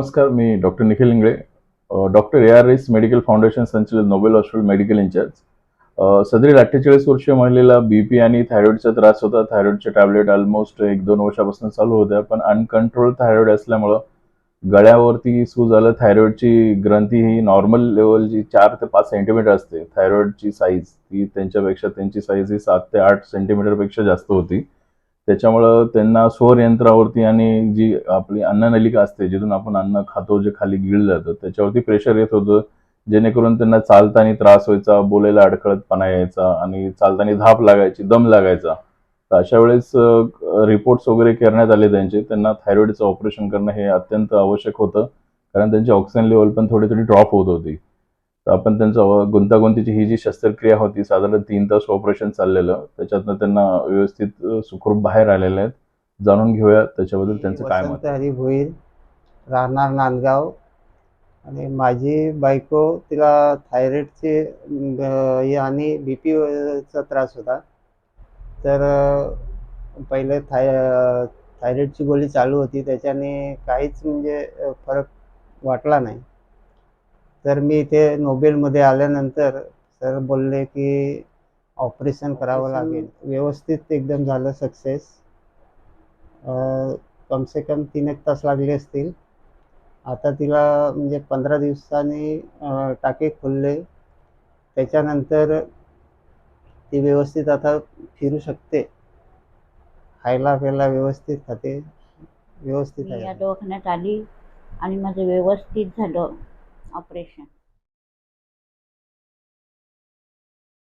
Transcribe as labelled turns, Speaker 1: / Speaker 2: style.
Speaker 1: नमस्कार मी doctor Nikhil Ingle. Doctor A R S medical foundation संचलित Nobel hospital medical in charge सदरील अठ्ठेचाळीस वर्षीय महिलेला बीपी आणि थायरॉईडचा त्रास होता. थायरॉईडचे टॅबलेट ऑलमोस्ट एक दोन वर्षापासून चालू होत्या पण अनकंट्रोल थायरॉईड असल्यामुळं गळ्यावरती सूज आलं. थायरॉईडची ग्रंथी ही नॉर्मल लेवलची चार ते पाच सेंटीमीटर असते. थायरॉईडची साईज ती त्यांच्यापेक्षा त्यांची साईज ही सात ते आठ सेंटीमीटरपेक्षा जास्त होती. त्याच्यामुळं त्यांना स्वरयंत्रावरती आणि जी आपली अन्ननलिका असते जिथून आपण अन्न खातो जे खाली गिळलं जातं त्याच्यावरती प्रेशर येत होतं. जेणेकरून त्यांना चालताना त्रास व्हायचा बोलायला अडखळतपणा यायचा आणि चालताना धाप लागायची दम लागायचा. तर अशा वेळेस रिपोर्ट्स वगैरे करण्यात आले त्यांचे. त्यांना थायरॉइडचं ऑपरेशन करणं हे अत्यंत आवश्यक होतं. कारण त्यांची ऑक्सिजन लेवल पण थोडी थोडी ड्रॉप होत होती. तर आपण त्यांचं गुंतागुंतीची ही जी शस्त्रक्रिया होती साधारण तीन तास ऑपरेशन चाललेलं त्याच्यातनं त्यांना व्यवस्थित सुखरूप बाहेर आलेले आहेत. जाणून घेऊया त्याच्याबद्दल त्यांचं काय मत
Speaker 2: हरी भोईर राहणार नांदगाव. आणि माझी बायको तिला थायरॉइडचे हे आणि बी पीचा त्रास होता. तर पहिले थाय थायरॉइडची गोळी चालू होती. त्याच्याने काहीच म्हणजे फरक वाटला नाही. तर मी इथे नोबेलमध्ये आल्यानंतर सर बोलले की ऑपरेशन करावं लागेल. व्यवस्थित एकदम झालं सक्सेस. कम से कम तीन एक तास लागले असतील. आता तिला म्हणजे पंधरा दिवसांनी टाके खुलले. त्याच्यानंतर ती व्यवस्थित आता फिरू शकते. खायला प्यायला व्यवस्थित खाते. व्यवस्थित
Speaker 3: या
Speaker 2: आहे.
Speaker 3: दवाखान्यात आली आणि माझं व्यवस्थित झालं. ऑपरेशन